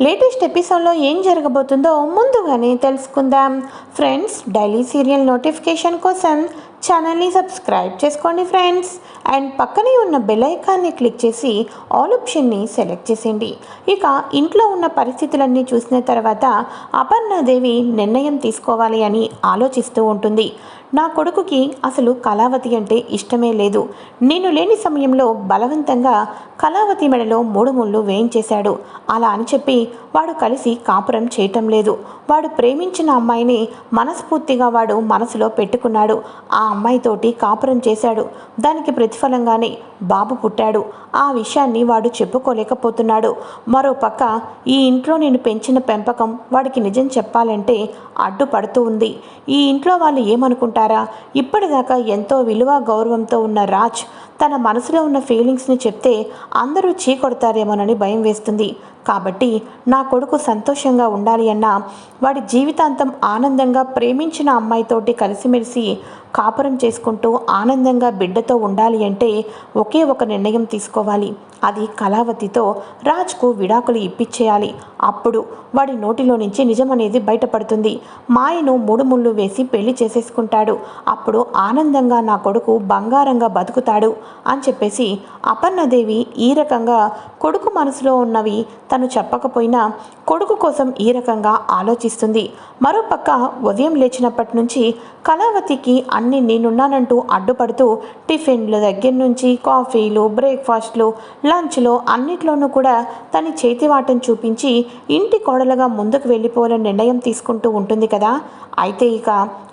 Latest ఎపిసోడ్లో ఏం జరగబోతుందో ముందుగానే తెలుసుకుందాం. ఫ్రెండ్స్ డైలీ సీరియల్ నోటిఫికేషన్ కోసం ఛానల్ని సబ్స్క్రైబ్ చేసుకోండి ఫ్రెండ్స్. అండ్ పక్కనే ఉన్న బెల్ ఐకాన్ని క్లిక్ చేసి ఆల్ ఆప్షన్ని సెలెక్ట్ చేసేయండి. ఇక ఇంట్లో ఉన్న పరిస్థితులన్నీ చూసిన తర్వాత అపర్ణాదేవి నిర్ణయం తీసుకోవాలి అని ఆలోచిస్తూ ఉంటుంది. నా కొడుకుకి అసలు కళావతి అంటే ఇష్టమే లేదు. నేను లేని సమయంలో బలవంతంగా కళావతి మెడలో మూడు ముళ్ళు వేయించేశాడు. అలా అని చెప్పి వాడు కలిసి కాపురం చేయటం లేదు. వాడు ప్రేమించిన అమ్మాయిని మనస్ఫూర్తిగా వాడు మనసులో పెట్టుకున్నాడు. ఆ అమ్మాయితోటి కాపురం చేశాడు. దానికి ప్రతిఫలంగానే బాబు పుట్టాడు. ఆ విషయాన్ని వాడు చెప్పుకోలేకపోతున్నాడు. మరో పక్క ఈ ఇంట్లో నేను పెంచిన పెంపకం వాడికి నిజం చెప్పాలంటే అడ్డుపడుతూ ఉంది. ఈ ఇంట్లో వాళ్ళు ఏమనుకుంటారా? ఇప్పటిదాకా ఎంతో విలువ గౌరవంతో ఉన్న రాజ్ తన మనసులో ఉన్న ఫీలింగ్స్ని చెప్తే అందరూ చీకొడతారేమోనని భయం వేస్తుంది. కాబట్టి నా కొడుకు సంతోషంగా ఉండాలి అన్న వాడి జీవితాంతం ఆనందంగా ప్రేమించిన అమ్మాయితోటి కలిసిమెలిసి కాపురం చేసుకుంటూ ఆనందంగా బిడ్డతో ఉండాలి అంటే ఒకే ఒక నిర్ణయం తీసుకోవాలి. అది కళావతితో రాజ్కు విడాకులు ఇప్పించేయాలి అప్పుడు వాడి నోటిలో నుంచి నిజం అనేది బయటపడుతుంది. మాయను మూడు ముళ్ళు వేసి పెళ్ళి చేసేసుకుంటాడు. అప్పుడు ఆనందంగా నా కొడుకు బంగారంగా బతుకుతాడు అని చెప్పేసి అపర్ణదేవి ఈ రకంగా కొడుకు మనసులో ఉన్నవి తను చెప్పకపోయినా కొడుకు కోసం ఈ రకంగా ఆలోచిస్తుంది. మరోపక్క ఉదయం లేచినప్పటి నుంచి కళావతికి అన్న నేనున్నానంటూ అడ్డుపడుతూ టిఫిన్ల దగ్గర నుంచి కాఫీలు బ్రేక్ఫాస్ట్లు లంచ్లో అన్నిట్లోనూ కూడా తన చేతివాటం చూపించి ఇంటి కోడలుగా ముందుకు వెళ్ళిపోవాలని నిర్ణయం తీసుకుంటూ ఉంటుంది కదా. అయితే ఇక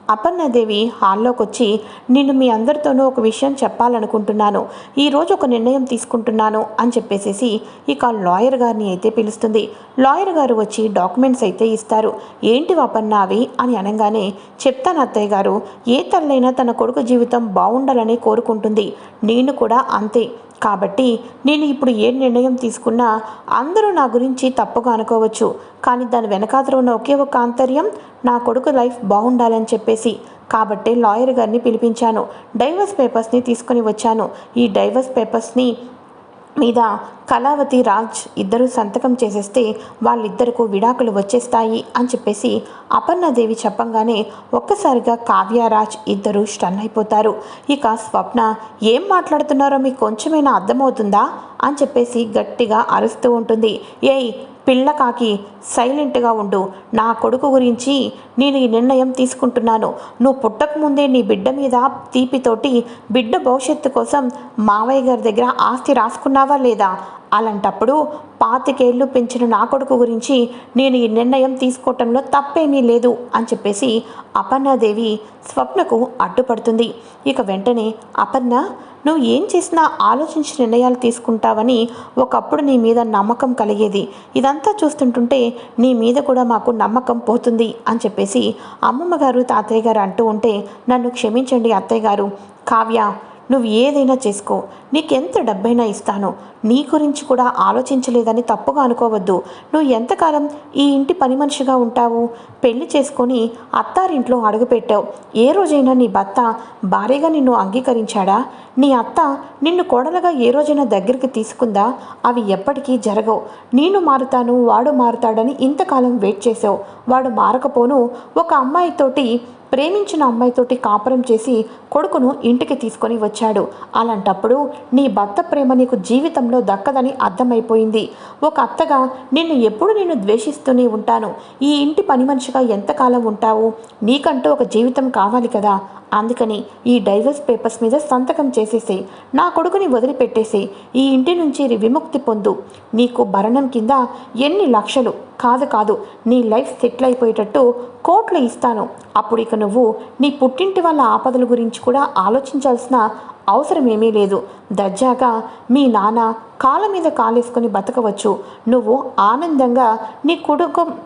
అపర్ణదేవి హాల్లోకి వచ్చి నేను మీ అందరితోనూ ఒక విషయం చెప్పాలనుకుంటున్నాను. ఈరోజు ఒక నిర్ణయం తీసుకుంటున్నాను అని చెప్పేసేసి ఇక లాయర్ గారిని అయితే పిలుస్తుంది. లాయర్ గారు వచ్చి డాక్యుమెంట్స్ అయితే ఇస్తారు. ఏంటి అపర్ణ అవి? అని అనగానే చెప్తాను అత్తయ్య గారు. ఏ తల్లైనా తన కొడుకు జీవితం బాగుండాలని కోరుకుంటుంది. నేను కూడా అంతే. కాబట్టి నేను ఇప్పుడు ఏ నిర్ణయం తీసుకున్నా అందరూ నా గురించి తప్పుగా అనుకోవచ్చు. కానీ దాని వెనకాతలు ఉన్న ఒకే ఒక ఆంతర్యం నా కొడుకు లైఫ్ బాగుండాలని చెప్పేసి. కాబట్టి లాయర్ గారిని పిలిపించాను. డైవర్స్ పేపర్స్ని తీసుకొని వచ్చాను. ఈ డైవర్స్ పేపర్స్ని మీద కళావతి రాజ్ ఇద్దరు సంతకం చేసేస్తే వాళ్ళిద్దరకు విడాకులు వచ్చేస్తాయి అని చెప్పేసి అపర్ణాదేవి చెప్పంగానే ఒక్కసారిగా కావ్యరాజ్ ఇద్దరు స్టన్ అయిపోతారు. ఇక స్వప్న ఏం మాట్లాడుతున్నారో మీకు కొంచెమైనా అర్థమవుతుందా? అని చెప్పేసి గట్టిగా అరుస్తూ ఉంటుంది. ఏయ్ పిల్ల కాకి సైలెంట్గా ఉండు. నా కొడుకు గురించి నేను ఈ నిర్ణయం తీసుకుంటున్నాను. నువ్వు పుట్టకముందే నీ బిడ్డ మీద తీపితోటి బిడ్డ భవిష్యత్తు కోసం మావయ్య గారి దగ్గర ఆస్తి రాసుకున్నావా లేదా? అలాంటప్పుడు పాతికేళ్ళు పెంచిన నా కొడుకు గురించి నేను ఈ నిర్ణయం తీసుకోవటంలో తప్పేమీ లేదు అని చెప్పేసి అపర్ణాదేవి స్వప్నకు అడ్డుపడుతుంది. ఇక వెంటనే అపర్ణ నువ్వు ఏం చేసినా ఆలోచించి నిర్ణయాలు తీసుకుంటావని ఒకప్పుడు నీ మీద నమ్మకం కలిగేది. ఇదంతా చూస్తుంటుంటే నీ మీద కూడా మాకు నమ్మకం పోతుంది అని చెప్పేసి అమ్మమ్మ గారు తాతయ్య గారు అంటూ ఉంటే నన్ను క్షమించండి అత్తయ్య గారు. కావ్య నువ్వు ఏదైనా చేసుకో. నీకెంత డబ్బైనా ఇస్తాను. నీ గురించి కూడా ఆలోచించలేదని తప్పుగా అనుకోవద్దు. నువ్వు ఎంతకాలం ఈ ఇంటి పని మనిషిగా ఉంటావు? పెళ్ళి చేసుకొని అత్తారింట్లో అడుగుపెట్టావు. ఏ రోజైనా నీ భర్త భార్యగా నిన్ను అంగీకరించాడా? నీ అత్త నిన్ను కోడలుగా ఏ రోజైనా దగ్గరికి తీసుకుందా? అవి ఎప్పటికీ జరగవు. నేను మారుతాను వాడు మారుతాడని ఇంతకాలం వెయిట్ చేసావు వాడు మారకపోను. ఒక అమ్మాయితోటి ప్రేమించిన అమ్మాయితోటి కాపురం చేసి కొడుకును ఇంటికి తీసుకొని వచ్చాడు. అలాంటప్పుడు నీ భర్త ప్రేమ నీకు జీవితంలో దక్కదని అర్థమైపోయింది. ఒక అత్తగా నిన్ను ఎప్పుడు నేను ద్వేషిస్తూనే ఉంటాను. ఈ ఇంటి పని మనిషిగా ఎంతకాలం ఉంటావు? నీకంటూ ఒక జీవితం కావాలి కదా. అందుకని ఈ డైవర్స్ పేపర్స్ మీద సంతకం చేసేసి నా కొడుకుని వదిలిపెట్టేసి ఈ ఇంటి నుంచి విముక్తి పొందు. నీకు భరణం కింద ఎన్ని లక్షలు? కాదు కాదు. నీ లైఫ్ సెటిల్ అయిపోయేటట్టు కోట్లు ఇస్తాను. అప్పుడు ఇక నువ్వు నీ పుట్టింటి వాళ్ళ ఆపదల గురించి కూడా ఆలోచించాల్సిన అవసరం ఏమీ లేదు. దర్జాగా మీ నాన్న కాళ్ళ మీద కాలేసుకొని బతకవచ్చు. నువ్వు ఆనందంగా నీ కుటుంబం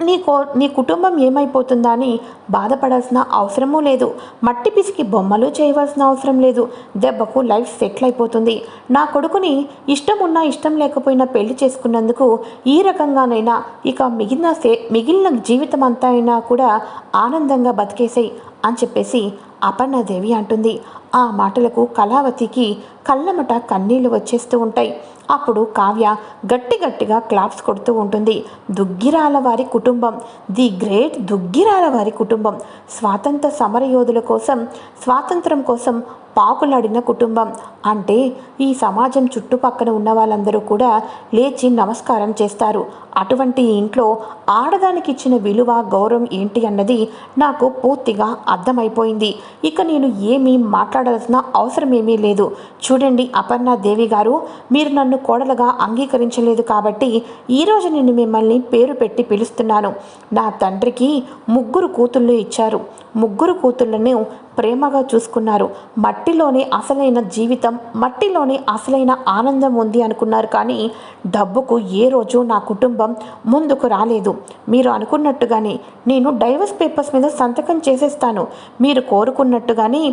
నీ కో నీ కుటుంబం ఏమైపోతుందా అని బాధపడాల్సిన అవసరమూ లేదు. మట్టి పిసికి బొమ్మలు చేయవలసిన అవసరం లేదు. దెబ్బకు లైఫ్ సెటిల్ అయిపోతుంది. నా కొడుకుని ఇష్టం ఉన్నా ఇష్టం లేకపోయినా పెళ్ళి చేసుకున్నందుకు ఈ రకంగానైనా ఇక మిగిలిన సే మిగిలిన జీవితం అంతా అయినా కూడా ఆనందంగా బతికేసాయి అని చెప్పేసి అపర్ణాదేవి అంటుంది. ఆ మాటలకు కళావతికి కళ్ళమట కన్నీళ్ళు వచ్చేస్తూ ఉంటాయి. అప్పుడు కావ్య గట్టి గట్టిగా క్లాప్స్ కొడుతూ ఉంటుంది. దుగ్గిరాల వారి కుటుంబం. ది గ్రేట్ దుగ్గిరాల వారి కుటుంబం. స్వాతంత్ర సమరయోధుల కోసం స్వాతంత్రం కోసం పాకులాడిన కుటుంబం. అంటే ఈ సమాజం చుట్టుపక్కల ఉన్న వాళ్ళందరూ కూడా లేచి నమస్కారం చేస్తారు. అటువంటి ఇంట్లో ఆడదానికి ఇచ్చిన విలువ గౌరవం ఏంటి అన్నది నాకు పూర్తిగా అర్థమైపోయింది. ఇక నేను ఏమీ మాట్లాడాల్సిన అవసరం ఏమీ లేదు. చూడండి అపర్ణ దేవి గారు మీరు నన్ను కోడలుగా అంగీకరించలేదు కాబట్టి ఈరోజు నేను మిమ్మల్ని పేరు పెట్టి పిలుస్తున్నాను. నా తండ్రికి ముగ్గురు కూతుళ్ళు ఇచ్చారు. ముగ్గురు కూతుళ్ళను ప్రేమగా చూసుకున్నారు. మట్టిలోనే అసలైన జీవితం మట్టిలోనే అసలైన ఆనందం ఉంది అనుకున్నారు కానీ డబ్బుకు ఏ రోజు నా కుటుంబం ముందుకు రాలేదు. మీరు అనుకున్నట్టుగానే నేను డైవర్స్ పేపర్స్ మీద సంతకం చేసేస్తాను. మీరు కోరుకున్నట్టుగానే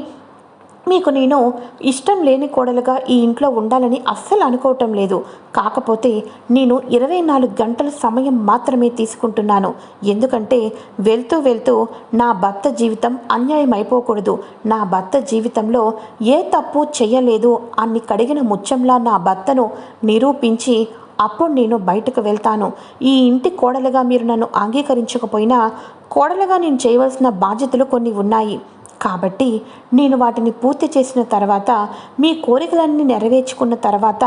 మీకు నేను ఇష్టం లేని కోడలుగా ఈ ఇంట్లో ఉండాలని అస్సలు అనుకోవటం లేదు. కాకపోతే నేను ఇరవై నాలుగు గంటల సమయం మాత్రమే తీసుకుంటున్నాను. ఎందుకంటే వెళ్తూ వెళ్తూ నా భర్త జీవితం అన్యాయం అయిపోకూడదు. నా భర్త జీవితంలో ఏ తప్పు చెయ్యలేదు అన్ని కడిగిన ముచ్చంలా నా భర్తను నిరూపించి అప్పుడు నేను బయటకు వెళ్తాను. ఈ ఇంటి కోడలుగా మీరు నన్ను అంగీకరించకపోయినా కోడలుగా నేను చేయవలసిన బాధ్యతలు కొన్ని ఉన్నాయి. కాబట్టి నేను వాటిని పూర్తి చేసిన తర్వాత మీ కోరికలన్నీ నెరవేర్చుకున్న తర్వాత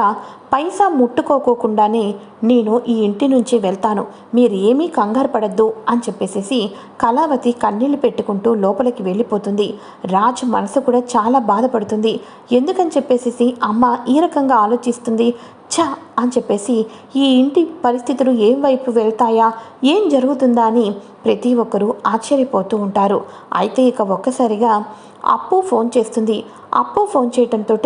పైసా ముట్టుకోకోకుండానే నేను ఈ ఇంటి నుంచి వెళ్తాను. మీరు ఏమీ కంగారు పడద్దు అని చెప్పేసేసి కళావతి కన్నీళ్ళు పెట్టుకుంటూ లోపలికి వెళ్ళిపోతుంది. రాజు మనసు కూడా చాలా బాధపడుతుంది. ఎందుకని చెప్పేసేసి అమ్మ ఈ రకంగా ఆలోచిస్తుంది. ఛ అని చెప్పేసి ఈ ఇంటి పరిస్థితులు ఏం వైపు వెళ్తాయా? ఏం జరుగుతుందా అని ప్రతి ఒక్కరూ ఆశ్చర్యపోతూ ఉంటారు. అయితే ఇక ఒక్కసారిగా అప్పు ఫోన్ చేస్తుంది. అప్పు ఫోన్ చేయటంతో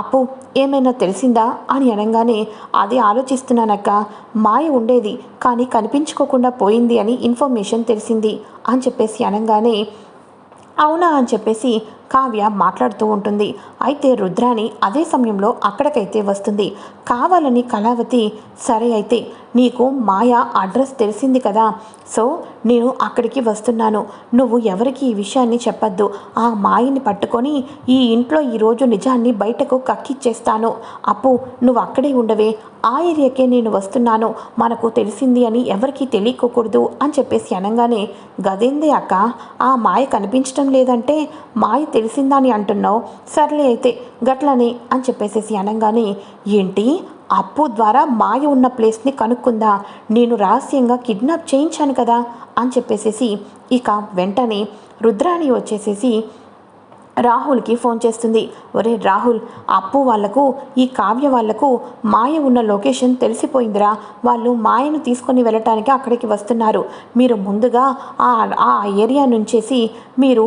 అప్పు ఏమైనా తెలిసిందా అని అనగానే అది ఆలోచిస్తున్నానక్క. మాయ ఉండేది కానీ కనిపించుకోకుండా పోయింది అని ఇన్ఫర్మేషన్ తెలిసింది అని చెప్పేసి అనగానే అవునా అని చెప్పేసి కావ్య మాట్లాడుతూ ఉంటుంది. అయితే రుద్రాణి అదే సమయంలో అక్కడికైతే వస్తుంది. కావాలని కళావతి సరే అయితే నీకు మాయ అడ్రస్ తెలిసింది కదా. సో నేను అక్కడికి వస్తున్నాను. నువ్వు ఎవరికి ఈ విషయాన్ని చెప్పద్దు. ఆ మాయని పట్టుకొని ఈ ఇంట్లో ఈరోజు నిజాన్ని బయటకు కక్కిచ్చేస్తాను. అప్పు నువ్వు అక్కడే ఉండవే. ఆ ఏరియాకే నేను వస్తున్నాను. మనకు తెలిసింది అని ఎవరికీ తెలియకూడదు అని చెప్పేసి అనగానే గదేందే అక్క ఆ మాయ కనిపించడం లేదంటే మాయ తెలిసిందని అంటున్నావు. సర్లే అయితే గట్లనే అని చెప్పేసేసి అనగానే ఏంటి? అప్పు ద్వారా మాయ ఉన్న ప్లేస్ని కనుక్కుందా? నేను రహస్యంగా కిడ్నాప్ చేయించాను కదా? అని చెప్పేసేసి ఇక వెంటనే రుద్రాణి వచ్చేసేసి రాహుల్కి ఫోన్ చేస్తుంది. ఒరే రాహుల్ అప్పు వాళ్ళకు ఈ కావ్య వాళ్ళకు మాయ ఉన్న లొకేషన్ తెలిసిపోయిందిరా. వాళ్ళు మాయను తీసుకొని వెళ్ళటానికి అక్కడికి వస్తున్నారు. మీరు ముందుగా ఆ ఆ ఏరియా నుంచేసి మీరు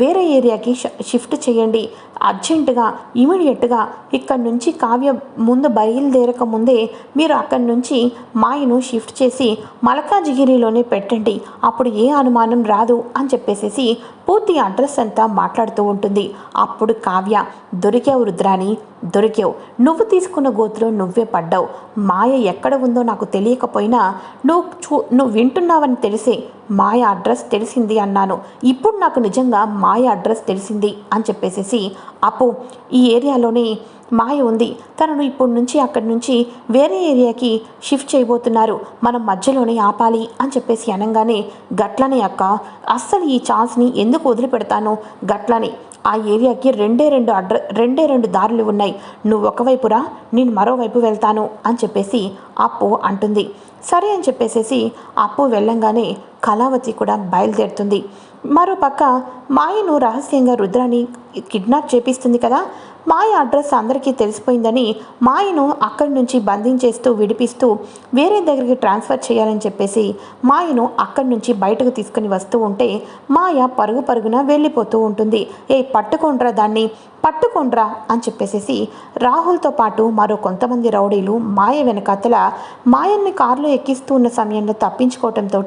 వేరే ఏరియాకి షిఫ్ట్ చేయండి. అర్జెంటుగా ఇమీడియట్గా ఇక్కడి నుంచి కావ్య ముందు బయలుదేరక ముందే మీరు అక్కడి నుంచి మాయను షిఫ్ట్ చేసి మలకాజిగిరిలోనే పెట్టండి. అప్పుడు ఏ అనుమానం రాదు అని చెప్పేసేసి పూర్తి అడ్రస్ అంతా మాట్లాడుతూ ఉంటుంది. అప్పుడు కావ్య దొరికావు రుద్రాని దొరికావు. నువ్వు తీసుకున్న గోతులో నువ్వే పడ్డావు. మాయ ఎక్కడ ఉందో నాకు తెలియకపోయినా నువ్వు చూ నువ్వు వింటున్నావని తెలిసే మాయ అడ్రస్ తెలిసింది అన్నాను. ఇప్పుడు నాకు నిజంగా మాయ అడ్రస్ తెలిసింది అని చెప్పేసేసి అప్పు ఈ ఏరియాలోనే మాయ ఉంది. తనను ఇప్పటి నుంచి అక్కడి నుంచి వేరే ఏరియాకి షిఫ్ట్ చేయబోతున్నారు. మనం మధ్యలోనే ఆపాలి అని చెప్పేసి అనగానే గట్లనే అక్క. అస్సలు ఈ ఛాన్స్ని ఎందుకు వదిలిపెడతాను? గట్లనే. ఆ ఏరియాకి రెండే రెండు అడ్ర రెండే రెండు దారులు ఉన్నాయి. నువ్వు ఒకవైపురా నేను మరోవైపు వెళ్తాను అని చెప్పేసి అప్పు అంటుంది. సరే అని చెప్పేసేసి అప్పు వెళ్ళంగానే కళావతి కూడా బయలుదేరుతుంది. మరోపక్క మాయను రహస్యంగా రుద్రాని కిడ్నాప్ చేపిస్తుంది కదా. మాయ అడ్రస్ అందరికీ తెలిసిపోయిందని మాయను అక్కడి నుంచి బంధించేస్తూ విడిపిస్తూ వేరే దగ్గరికి ట్రాన్స్ఫర్ చేయాలని చెప్పేసి మాయను అక్కడి నుంచి బయటకు తీసుకుని వస్తూ ఉంటే మాయ పరుగు పరుగున వెళ్ళిపోతూ ఉంటుంది. ఏ పట్టుకోండ్రా దాన్ని పట్టుకోండ్రా అని చెప్పేసేసి రాహుల్తో పాటు మరో కొంతమంది రౌడీలు మాయ వెనకాతల మాయన్ని కారులో ఎక్కిస్తూ ఉన్న సమయంలో తప్పించుకోవటంతో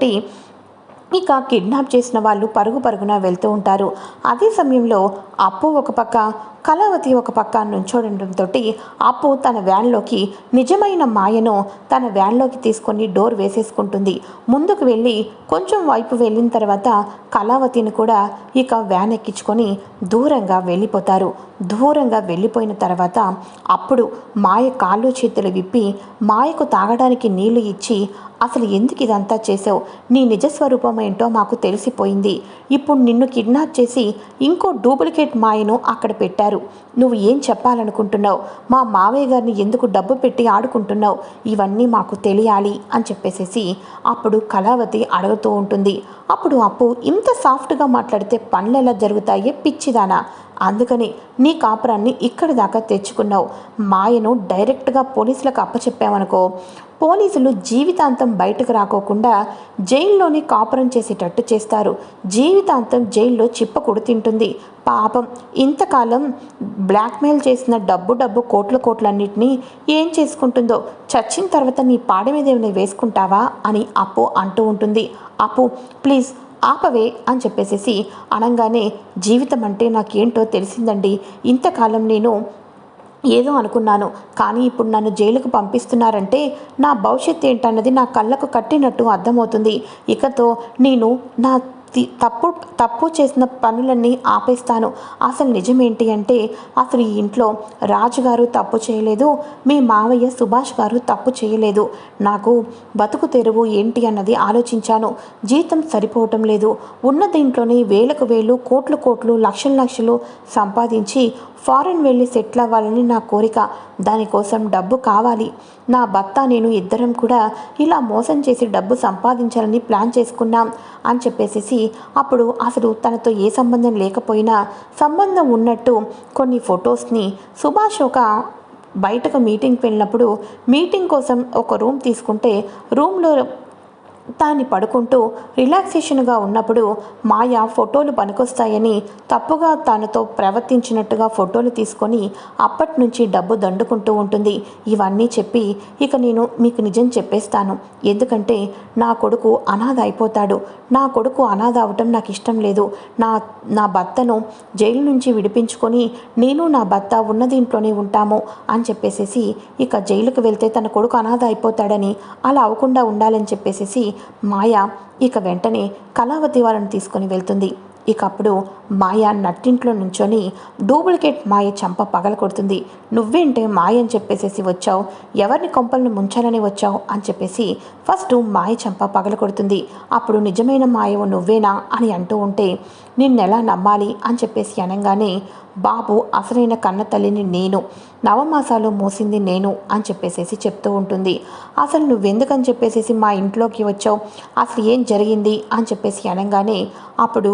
ఇక కిడ్నాప్ చేసిన వాళ్ళు పరుగు పరుగున వెళ్తూ ఉంటారు. అదే సమయంలో అప్పు ఒక పక్క కళావతి ఒక పక్క నుంచోడంతో అప్పు తన వ్యాన్లోకి నిజమైన మాయను తన వ్యాన్లోకి తీసుకొని డోర్ వేసేసుకుంటుంది. ముందుకు వెళ్ళి కొంచెం వైపు వెళ్ళిన తర్వాత కళావతిని కూడా ఇక వ్యాన్ ఎక్కించుకొని దూరంగా వెళ్ళిపోతారు. దూరంగా వెళ్ళిపోయిన తర్వాత అప్పుడు మాయ కాళ్ళు చేతులు విప్పి మాయకు తాగడానికి నీళ్ళు ఇచ్చి అసలు ఎందుకు ఇదంతా చేసావు నీ నిజస్వరూపం ఏంటో మాకు తెలిసిపోయింది. ఇప్పుడు నిన్ను కిడ్నాప్ చేసి ఇంకో డూప్లికేట్ మాయను అక్కడ పెట్టారు. నువ్వు ఏం చెప్పాలనుకుంటున్నావు? మా మావయ్య గారిని ఎందుకు డబ్బు పెట్టి ఆడుకుంటున్నావు? ఇవన్నీ మాకు తెలియాలి అని చెప్పేసేసి అప్పుడు కళావతి అడుగుతూ ఉంటుంది. అప్పుడు అప్పు ఇంత సాఫ్ట్గా మాట్లాడితే పనులు ఎలా జరుగుతాయే పిచ్చిదానా? అందుకని నీ కాపురాన్ని ఇక్కడి దాకా తెచ్చుకున్నావు. మాయను డైరెక్ట్గా పోలీసులకు అప్పచెప్పామనుకో పోలీసులు జీవితాంతం బయటకు రాకోకుండా జైల్లోనే కాపురం చేసేటట్టు చేస్తారు. జీవితాంతం జైల్లో చిప్పకుడు తింటుంది. పాపం ఇంతకాలం బ్లాక్మెయిల్ చేసిన డబ్బు డబ్బు కోట్ల కోట్లన్నిటినీ ఏం చేసుకుంటుందో చచ్చిన తర్వాత నీ పాడ మీద ఏమైనా వేసుకుంటావా అని అప్పు అంటూ ఉంటుంది. అప్పు ప్లీజ్ ఆపవే అని చెప్పేసేసి అనగానే జీవితం అంటే నాకేంటో తెలిసిందండి. ఇంతకాలం నేను ఏదో అనుకున్నాను. కానీ ఇప్పుడు నన్ను జైలుకు పంపిస్తున్నారంటే నా భవిష్యత్ ఏంటన్నది నా కళ్ళకు కట్టినట్టు అర్థమవుతుంది. ఇకతో నేను నా తప్పు తప్పు చేసిన పనులన్నీ ఆపేస్తాను. అసలు నిజమేంటి అంటే అసలు ఈ ఇంట్లో రాజుగారు తప్పు చేయలేదు మీ మావయ్య సుభాష్ గారు తప్పు చేయలేదు. నాకు బతుకు తెరువు ఏంటి అన్నది ఆలోచించాను. జీతం సరిపోవటం లేదు. ఉన్న దీంట్లోనే వేలకు వేలు కోట్లు కోట్లు లక్షలు లక్షలు సంపాదించి ఫారెన్ వెళ్ళి సెటిల్ అవ్వాలని నా కోరిక. దానికోసం డబ్బు కావాలి. నా భర్త నేను ఇద్దరం కూడా ఇలా మోసం చేసి డబ్బు సంపాదించాలని ప్లాన్ చేసుకున్నాం అని చెప్పేసి అప్పుడు అసలు తనతో ఏ సంబంధం లేకపోయినా సంబంధం ఉన్నట్టు కొన్ని ఫొటోస్ని సుభాష్ ఒక బయటకు మీటింగ్కి వెళ్ళినప్పుడు మీటింగ్ కోసం ఒక రూమ్ తీసుకుంటే రూమ్లో దాన్ని పడుకుంటూ రిలాక్సేషన్గా ఉన్నప్పుడు మాయ ఫోటోలు పనికొస్తాయని తప్పుగా తనతో ప్రవర్తించినట్టుగా ఫోటోలు తీసుకొని అప్పటి నుంచి డబ్బు దండుకుంటూ ఉంటుంది. ఇవన్నీ చెప్పి ఇక నేను మీకు నిజం చెప్పేస్తాను. ఎందుకంటే నా కొడుకు అనాథ అయిపోతాడు. నా కొడుకు అనాథ అవటం నాకు ఇష్టం లేదు. నా నా భర్తను జైలు నుంచి విడిపించుకొని నేను నా భర్త ఉన్న దీంట్లోనే ఉంటాము అని చెప్పేసేసి ఇక జైలుకు వెళ్తే తన కొడుకు అనాథ అయిపోతాడని అలా అవ్వకుండా ఉండాలని చెప్పేసేసి మాయ ఇక వెంటనే కళావతి వాళ్ళని తీసుకొని వెళ్తుంది. ఇక అప్పుడు మాయ నట్టింట్లో నుంచొని డూప్లికేట్ మాయ చంప పగల కొడుతుంది. నువ్వేంటే మాయ అని చెప్పేసేసి వచ్చావు? ఎవరిని కొంపలను ముంచాలని వచ్చావు? అని చెప్పేసి ఫస్ట్ మాయ చంప పగల కొడుతుంది. అప్పుడు నిజమైన మాయవు నువ్వేనా అని అంటూ ఉంటే నిన్నెలా నమ్మాలి? అని చెప్పేసి అనగానే బాబు అసలైన కన్న తల్లిని నేను నవమాసాలు మోసింది నేను అని చెప్పేసేసి చెప్తూ ఉంటుంది. అసలు నువ్వెందుకని చెప్పేసేసి మా ఇంట్లోకి వచ్చావు? అసలు ఏం జరిగింది అని చెప్పేసి అనగానే అప్పుడు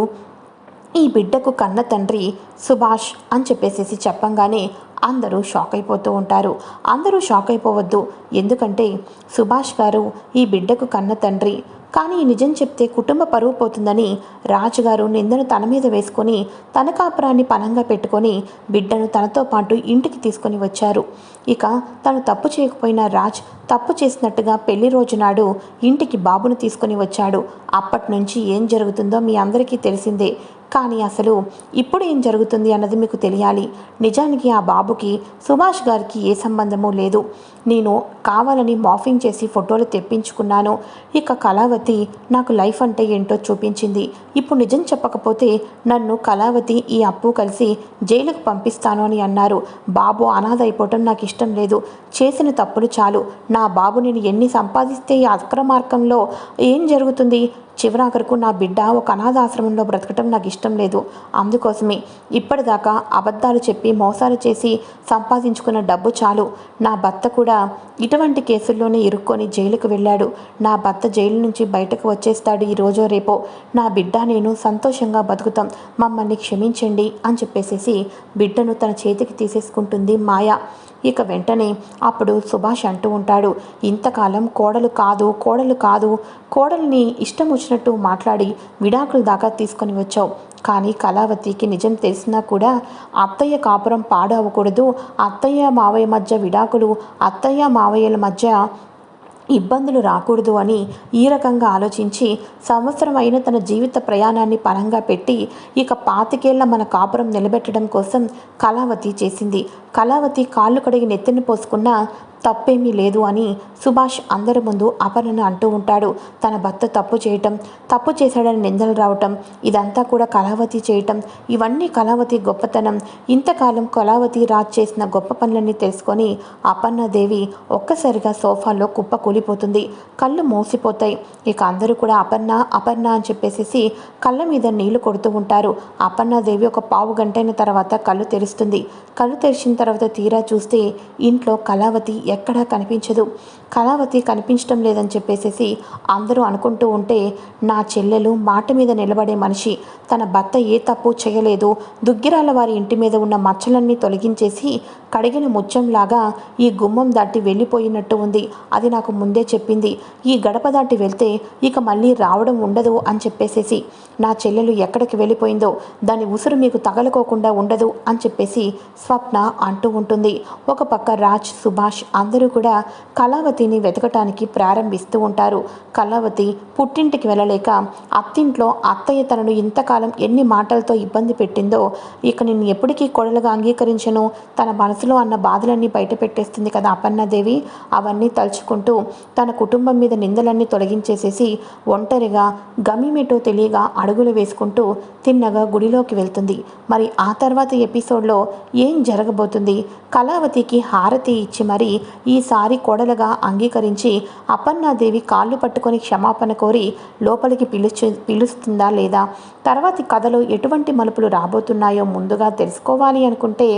ఈ బిడ్డకు కన్న తండ్రి సుభాష్ అని చెప్పేసేసి చెప్పంగానే అందరూ షాక్ అయిపోతూ ఉంటారు. అందరూ షాక్ అయిపోవద్దు. ఎందుకంటే సుభాష్ గారు ఈ బిడ్డకు కన్న తండ్రి కానీ ఈ నిజం చెప్తే కుటుంబ పరువు పోతుందని రాజుగారు నిందను తన మీద వేసుకొని తన కాపురాన్ని పనంగా పెట్టుకొని బిడ్డను తనతో పాటు ఇంటికి తీసుకొని వచ్చారు. ఇక తను తప్పు చేయకపోయినా రాజ్ తప్పు చేసినట్టుగా పెళ్ళి రోజు నాడు ఇంటికి బాబును తీసుకొని వచ్చాడు. అప్పటి నుంచి ఏం జరుగుతుందో మీ అందరికీ తెలిసిందే. కానీ అసలు ఇప్పుడు ఏం జరుగుతుంది అన్నది మీకు తెలియాలి. నిజానికి ఆ బాబుకి సుభాష్ గారికి ఏ సంబంధము లేదు. నేను కావాలని మాఫింగ్ చేసి ఫోటోలు తెప్పించుకున్నాను. ఇక కళావతి నాకు లైఫ్ అంటే ఏంటో చూపించింది. ఇప్పుడు నిజం చెప్పకపోతే నన్ను కళావతి ఈ అప్పు కలిసి జైలుకు పంపిస్తాను అని అన్నారు. బాబు అనాథ అయిపోవటం నాకు ఇష్టం లేదు. చేసిన తప్పులు చాలు. నా బాబు నేను ఎన్ని సంపాదిస్తే ఈ అక్రమార్గంలో ఏం జరుగుతుంది? చివరాఖరకు నా బిడ్డ ఒక అనాథాశ్రమంలో బ్రతకటం నాకు ఇష్టం లేదు. అందుకోసమే ఇప్పటిదాకా అబద్ధాలు చెప్పి మోసాలు చేసి సంపాదించుకున్న డబ్బు చాలు. నా భర్త కూడా ఇటువంటి కేసుల్లోనే ఇరుక్కొని జైలుకు వెళ్ళాడు. నా భర్త జైలు నుంచి బయటకు వచ్చేస్తాడు ఈ రోజో రేపో. నా బిడ్డ నేను సంతోషంగా బతుకుతాం. మమ్మల్ని క్షమించండి అని చెప్పేసేసి బిడ్డను తన చేతికి తీసేసుకుంటుంది మాయ. ఇక వెంటనే అప్పుడు సుభాష్ అంటూ ఉంటాడు ఇంతకాలం కోడలు కాదు కోడలు కాదు. కోడల్ని ఇష్టం వచ్చినట్టు మాట్లాడి విడాకుల దాకా తీసుకొని వచ్చావు. కానీ కళావతికి నిజం తెలిసినా కూడా అత్తయ్య కాపురం పాడవకూడదు. అత్తయ్య మావయ్య మధ్య విడాకులు అత్తయ్య మావయ్యల మధ్య ఇబ్బందులు రాకూడదు అని ఈ రకంగా ఆలోచించి సంవత్సరమైన తన జీవిత ప్రయాణాన్ని పరంగా పెట్టి ఇక పాతికేళ్ళ మన కాపురం నిలబెట్టడం కోసం కళావతి చేసింది. కళావతి కాళ్ళు కడిగి నెత్తిని పోసుకున్న తప్పేమీ లేదు అని సుభాష్ అందరి ముందు అపర్ణను అంటూ ఉంటాడు. తన భర్త తప్పు చేయటం తప్పు చేశాడని నిందలు రావటం ఇదంతా కూడా కళావతి చేయటం ఇవన్నీ కళావతి గొప్పతనం. ఇంతకాలం కళావతి రాజ్ చేసిన గొప్ప పనులన్నీ తెలుసుకొని అపర్ణదేవి ఒక్కసారిగా సోఫాలో కుప్ప కూలిపోతుంది. కళ్ళు మూసిపోతాయి. ఇక అందరూ కూడా అపర్ణ అపర్ణ అని చెప్పేసి కళ్ళ మీద నీళ్ళు కొడుతూ ఉంటారు. అపర్ణాదేవి ఒక పావు గంటైన తర్వాత కళ్ళు తెరుస్తుంది. కళ్ళు తెరిచిన తర్వాత తీరా చూస్తే ఇంట్లో కళావతి ఎక్కడా కనిపించదు. కళావతి కనిపించడం లేదని చెప్పేసేసి అందరూ అనుకుంటూ ఉంటే నా చెల్లెలు మాట మీద నిలబడే మనిషి తన భర్త ఏ తప్పు చేయలేదు దుగ్గిరాల వారి ఇంటి మీద ఉన్న మచ్చలన్నీ తొలగించేసి కడిగిన ముచ్చంలాగా ఈ గుమ్మం దాటి వెళ్ళిపోయినట్టు ఉంది. అది నాకు ముందే చెప్పింది. ఈ గడప దాటి వెళ్తే ఇక మళ్ళీ రావడం ఉండదు అని చెప్పేసేసి నా చెల్లెలు ఎక్కడికి వెళ్ళిపోయిందో దాని ఉసురు మీకు తగలకోకుండా ఉండదు అని చెప్పేసి స్వప్న అంటూ ఉంటుంది. ఒక పక్క రాజ్ సుభాష్ అందరూ కూడా కళావతిని వెతకటానికి ప్రారంభిస్తూ ఉంటారు. కళావతి పుట్టింటికి వెళ్ళలేక అత్తింట్లో అత్తయ్య తనను ఇంతకాలం ఎన్ని మాటలతో ఇబ్బంది పెట్టిందో ఇక నిన్ను ఎప్పటికీ కొడలుగా అంగీకరించను తన మనసులో అన్న బాధలన్నీ బయట పెట్టేస్తుంది కదా అపర్ణాదేవి. అవన్నీ తలుచుకుంటూ తన కుటుంబం మీద నిందలన్నీ తొలగించేసేసి ఒంటరిగా గమ్యమేటో తెలియగా అడుగులు వేసుకుంటూ తిన్నగా గుడిలోకి వెళ్తుంది. మరి ఆ తర్వాత ఎపిసోడ్లో ఏం జరగబోతుంది? కళావతికి హారతి ఇచ్చి మరి ఈసారి కోడలుగా అంగీకరించి అపర్ణాదేవి కాళ్ళు పట్టుకొని క్షమాపణ కోరి లోపలికి పిలుచు పిలుస్తుందా లేదా? తర్వాతి కథలో ఎటువంటి మలుపులు రాబోతున్నాయో ముందుగా తెలుసుకోవాలి అనుకుంటే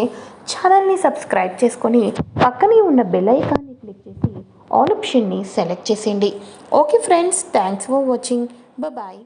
ఛానల్ని సబ్స్క్రైబ్ చేసుకొని పక్కనే ఉన్న బెల్ ఐకాన్ని క్లిక్ చేసి ఆల్ ఆప్షన్ని సెలెక్ట్ చేసేయండి. Okay friends thanks for watching. Bye.